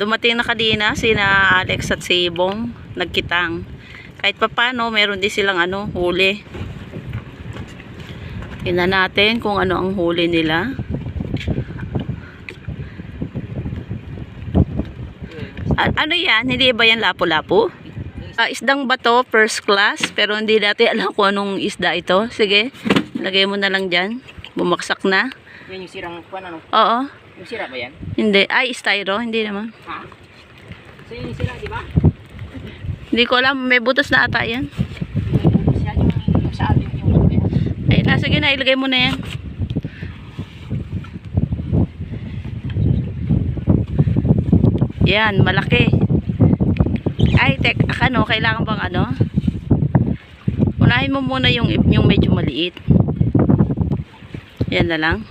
Dumating na kanina sina Alex at si Ibong nagkitang. Kahit papano meron din silang ano, huli. Tingnan natin kung ano ang huli nila. A- ano yan? Hindi ba yan lapu-lapu? Ah, isdang bato, first class, pero hindi natin alam kung anong isda ito. Sige, lagay mo na lang dyan. Bumaksak na. Yan yung sirang kuwan ano? Oo, Yung sira ba yan? hindi. Ay, styro, hindi naman. Ha? So yun yung sira, di ba? Hindi ko alam, may butas na ata yan. Yung, yung sa atin yung yan. Ay, na, sige na, ilagay mo na yan. Yan, malaki. Ay, tek, ano, kailangan bang ano? Unahin mo muna yung, yung medyo maliit. Yan na lang.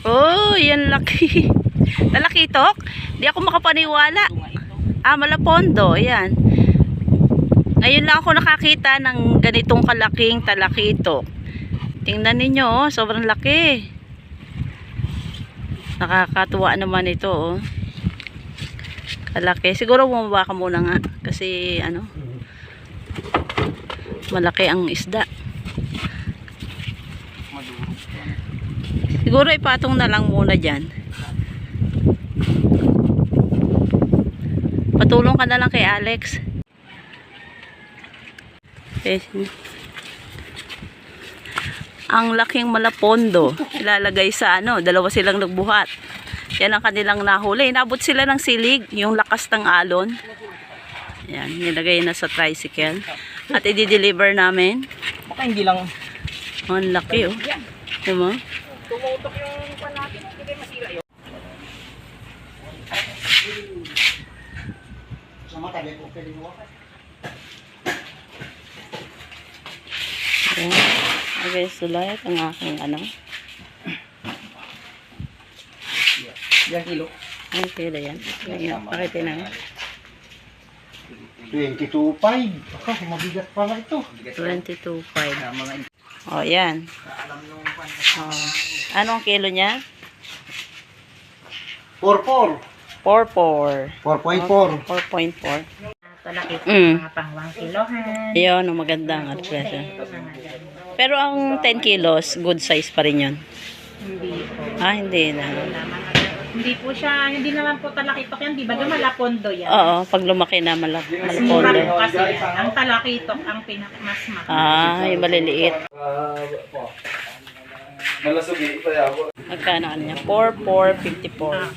Oh, yan laki. Nalakitok? Di ako makapaniwala. Ah, Malapondo, ayan. Ngayon lang ako nakakita ng ganitong kalaking talakito. Tingnan ninyo, oh, sobrang laki. Nakakatuwa naman ito, oh. Kalaki. Siguro bumaba ka muna nga. Kasi, ano, malaki ang isda. Siguro ipatong na lang muna dyan. Patulong ka na lang kay Alex. Eh, ang laking malapondo ilalagay sa ano, dalawa silang nagbuhat. Yan ang kanilang nahuli. Inabot sila ng silig, yung lakas ng alon. Yan, nilagay na sa tricycle. At i-deliver namin. Baka hindi lang. Ang laki oh. Yan. Diba? Tumutok yung kuwan natin. Hindi masira yun. Mo Ayan. Okay, sulit ang aking ano. Ilang kilo? Ang kilo yan. Ayan, pakita na. 22.5. Ako, mabigat pala ito. 22.5. O, yan. O. Anong kilo niya? 4.4. 4.4. 4.4. 4.4. Talaki po Mm. mga pang 1 kilohan. Yun, ang magandang at presyo. Pero ang 10 kilos, good size pa rin yun. Hindi po. Ah, hindi na. Wala mga hindi po siya, hindi naman po talakitok yan, di ba? Malapondo yan. Oo, pag lumaki na malak Mas mura kasi yan. Ang talakitok ang pinak mas mahal. Ah, yung maliliit. Malasog eh, ito ako. Magkano ano niya? 4, 4, 54. Ah,